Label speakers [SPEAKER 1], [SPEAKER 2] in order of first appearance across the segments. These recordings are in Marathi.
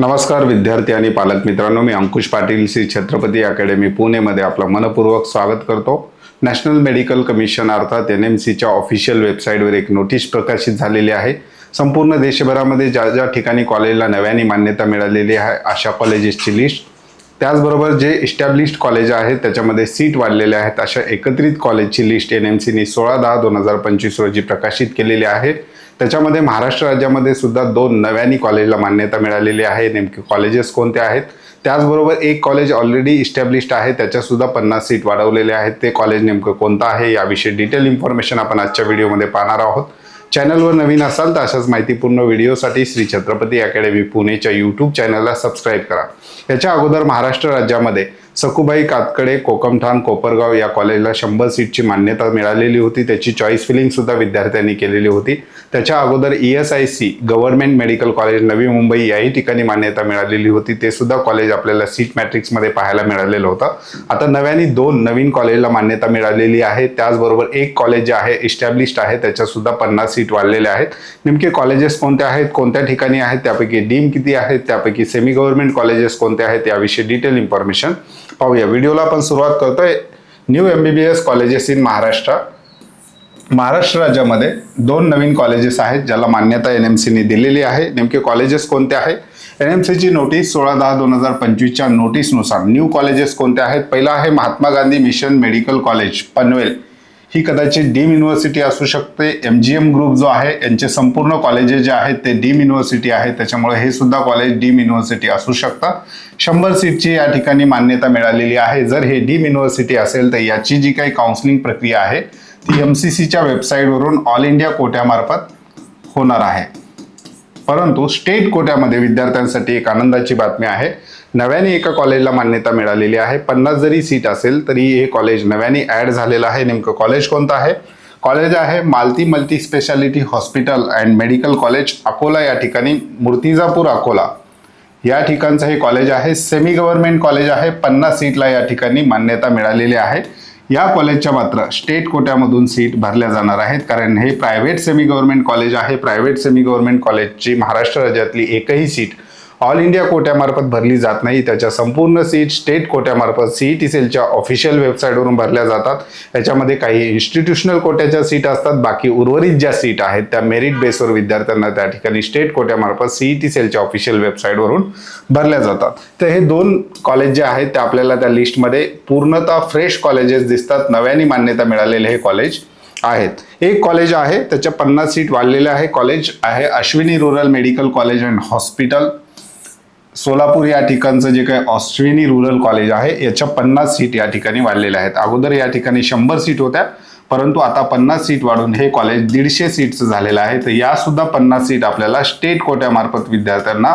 [SPEAKER 1] नमस्कार विद्यार्थी आणि पालक मित्रांनो मी अंकुश पाटील श्री छत्रपती अकॅडमी पुणेमध्ये आपलं मनपूर्वक स्वागत करतो. नॅशनल मेडिकल कमिशन अर्थात एन एम सीच्या ऑफिशियल वेबसाईटवर एक नोटीस प्रकाशित झालेली आहे. संपूर्ण देशभरामध्ये ज्या ज्या ठिकाणी कॉलेजला नव्याने मान्यता मिळालेली आहे अशा कॉलेजेसची लिस्ट त्याचबरोबर जे इस्टॅब्लिश्ड कॉलेज आहेत त्याच्यामध्ये सीट वाढलेले आहेत अशा एकत्रित कॉलेजची लिस्ट एन एम सीने सोळा दहा दोन हजार पंचवीस रोजी प्रकाशित केलेली आहे. त्याच्यामध्ये महाराष्ट्र राज्यामध्ये सुद्धा दोन नव्यानी कॉलेजला मान्यता मिळालेली आहे. नेमके कॉलेजेस कोणते आहेत? त्याचबरोबर एक कॉलेज ऑलरेडी इस्टॅब्लिश्ड आहे. त्याच्यासुद्धा पन्नास सीट वाढवलेले आहेत. ते कॉलेज नेमकं कोणतं आहे? याविषयी डिटेल इन्फॉर्मेशन आपण आजच्या व्हिडिओमध्ये पाहणार आहोत. चॅनलवर नवीन असाल तर अशाच माहितीपूर्ण व्हिडिओसाठी श्री छत्रपती अकॅडमी पुणेच्या यूट्यूब चॅनलला सबस्क्राईब करा. याच्या अगोदर महाराष्ट्र राज्यामध्ये सकुबाई कातकडे कोकमठाण कोपरगाव या कॉलेजला शंभर सीटची मान्यता मिळालेली होती. त्याची चॉईस फिलिंग सुद्धा विद्यार्थ्यांनी केलेली होती. त्याच्या अगोदर E S I C government medical college Navi Mumbai याही ठिकाणी मान्यता मिळालेली होती. ते सुद्धा कॉलेज आपल्याला सीट मॅट्रिक्समध्ये पाहायला मिळालेलं होतं. आता नव्याने दोन नवीन कॉलेजला मान्यता मिळालेली आहे. त्याचबरोबर एक कॉलेज जे आहे इस्टॅब्लिश्ड आहे त्याच्या सुद्धा पन्नास सीट वाढलेल्या आहेत. नेमके कॉलेजेस कोणते आहेत कोणत्या ठिकाणी आहेत त्यापैकी डीम किती आहेत त्यापैकी सेमी गव्हर्नमेंट कॉलेजेस कोणते आहेत याविषयी डिटेल इन्फॉर्मेशन पाहूया. व्हिडिओला आपण सुरुवात करतोय. New M B B S colleges in Maharashtra Maharashtra राज्यामध्ये दोन नवीन कॉलेजेस आहेत ज्याला मान्यता एन एम सीने दिलेली आहे. नेमके कॉलेजेस कोणते आहे एन एम सीची नोटीस सोळा दहा दोन हजार पंचवीसच्या नोटीसनुसार न्यू कॉलेजेस कोणते आहेत? पहिला आहे Mahatma Gandhi mission medical college Panvel. ही कदाचित डीम युनिव्हर्सिटी असू शकते. एम जी एम ग्रुप जो आहे यांचे संपूर्ण कॉलेजेस जे आहेत ते डीम युनिव्हर्सिटी आहे. त्याच्यामुळे हे सुद्धा कॉलेज डीम युनिव्हर्सिटी असू शकतं शंभर सीटची या ठिकाणी मान्यता मिळालेली आहे. जर हे डीम युनिव्हर्सिटी असेल तर याची जी काही काउन्सिलिंग प्रक्रिया आहे ती एम सी सीच्या वेबसाईटवरून ऑल इंडिया कोट्यामार्फत होणार आहे. परंतु स्टेट कोट्यामध्ये विद्यार्थ्यांसाठी एक आनंदाची बातमी आहे. नव्याने एका कॉलेजला मान्यता मिळालेली आहे. पन्नास जरी सीट असेल तरी हे कॉलेज नव्याने ॲड झालेलं आहे. नेमकं कॉलेज कोणतं आहे? कॉलेज आहे Malati multi speciality hospital and medical college Akola या ठिकाणी. मूर्तिजापूर अकोला या ठिकाणचं हे कॉलेज आहे. सेमी गव्हर्नमेंट कॉलेज आहे. पन्नास सीटला या ठिकाणी मान्यता मिळालेली आहे. या कॉलेजच्या मात्र स्टेट कोट्यामधून सीट भरल्या जाणार आहेत. कारण हे प्रायव्हेट सेमी गव्हर्नमेंट कॉलेज आहे. प्रायव्हेट सेमी गव्हर्नमेंट कॉलेजची महाराष्ट्र राज्यातली एकही सीट ऑल इंडिया कोट्यामार्फत भरली जात नाही. त्याच्या संपूर्ण सीट स्टेट कोट्यामार्फत सीई टी सेलच्या ऑफिशियल वेबसाईटवरून भरल्या जातात. त्याच्यामध्ये काही इन्स्टिट्यूशनल कोट्याच्या सीट असतात बाकी उर्वरित ज्या सीट आहेत त्या मेरिट बेसवर विद्यार्थ्यांना त्या ठिकाणी स्टेट कोट्यामार्फत सीई टी सेलच्या ऑफिशियल वेबसाईटवरून भरल्या जातात. तर हे दोन कॉलेज जे आहेत ते आपल्याला त्या लिस्टमध्ये पूर्णतः फ्रेश कॉलेजेस दिसतात. नव्याने मान्यता मिळालेले हे कॉलेज आहेत. एक कॉलेज आहे त्याच्या पन्नास सीट वाढलेले आहे. कॉलेज आहे Ashwini rural medical college and hospital. Solapur या ठिकाणचं जे काही ऑस्ट्रेनी रुरल कॉलेज आहे याच्या पन्नास सीट या ठिकाणी वाढलेल्या आहेत. अगोदर या ठिकाणी शंभर सीट होत्या परंतु आता पन्नास सीट वाढून हे कॉलेज दीडशे सीटचं झालेलं आहे. तर या सुद्धा पन्नास सीट आपल्याला स्टेट कोट्यामार्फत विद्यार्थ्यांना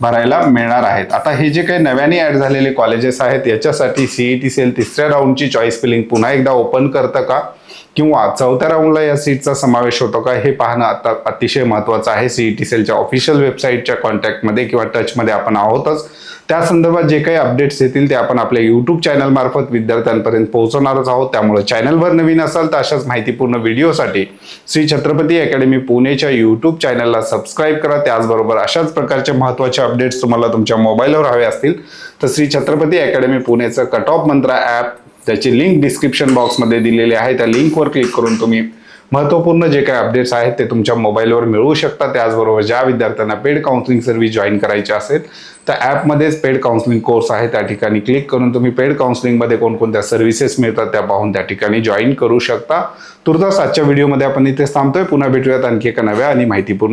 [SPEAKER 1] भरायला मिळणार आहेत. आता हे जे काही नव्याने ॲड झालेले कॉलेजेस आहेत याच्यासाठी सीईटी सेल तिसऱ्या राऊंडची चॉईस फिलिंग पुन्हा एकदा ओपन करतं का? किंवा चौथ्या राऊंडला या सीटचा समावेश होतो का हे पाहणं आता अतिशय महत्त्वाचं आहे. सीईटी सेलच्या ऑफिशियल वेबसाईटच्या कॉन्टॅक्टमध्ये किंवा टचमध्ये आपण आहोतच. त्या संदर्भात जे काही अपडेट्स येतील ते आपण आपल्या युट्यूब चॅनल मार्फत विद्यार्थ्यांपर्यंत पोहोचवणारच आहोत. त्यामुळे चॅनलवर नवीन असाल तर अशाच माहितीपूर्ण व्हिडिओसाठी श्री छत्रपती अकॅडमी पुणेच्या युट्यूब चॅनलला सबस्क्राईब करा. त्याचबरोबर अशाच प्रकारचे महत्त्वाचे अपडेट्स तुम्हाला तुमच्या मोबाईलवर हवे असतील तर श्री छत्रपती अकॅडमी पुणेचं कट ऑफ मंत्रा ॲप त्याची लिंक डिस्क्रिप्शन बॉक्समध्ये दिलेली आहे. त्या लिंकवर क्लिक करून तुम्ही महत्त्वपूर्ण जे काही अपडेट्स आहेत ते तुमच्या मोबाईलवर मिळवू शकता त्याचबरोबर ज्या विद्यार्थ्यांना पेड काउन्सिलिंग सर्व्हिस जॉईन करायची असेल तर ॲपमध्येच पेड काउन्सिलिंग कोर्स आहे. त्या ठिकाणी क्लिक करून तुम्ही पेड काउन्सिलिंगमध्ये कोणकोणत्या सर्व्हिसेस मिळतात त्या पाहून त्या ठिकाणी जॉईन करू शकता. तुर्तास आजच्या व्हिडिओमध्ये आपण इथे थांबतोय. पुन्हा भेटूयात. आणखी एका नव्या आणि माहितीपूर्ण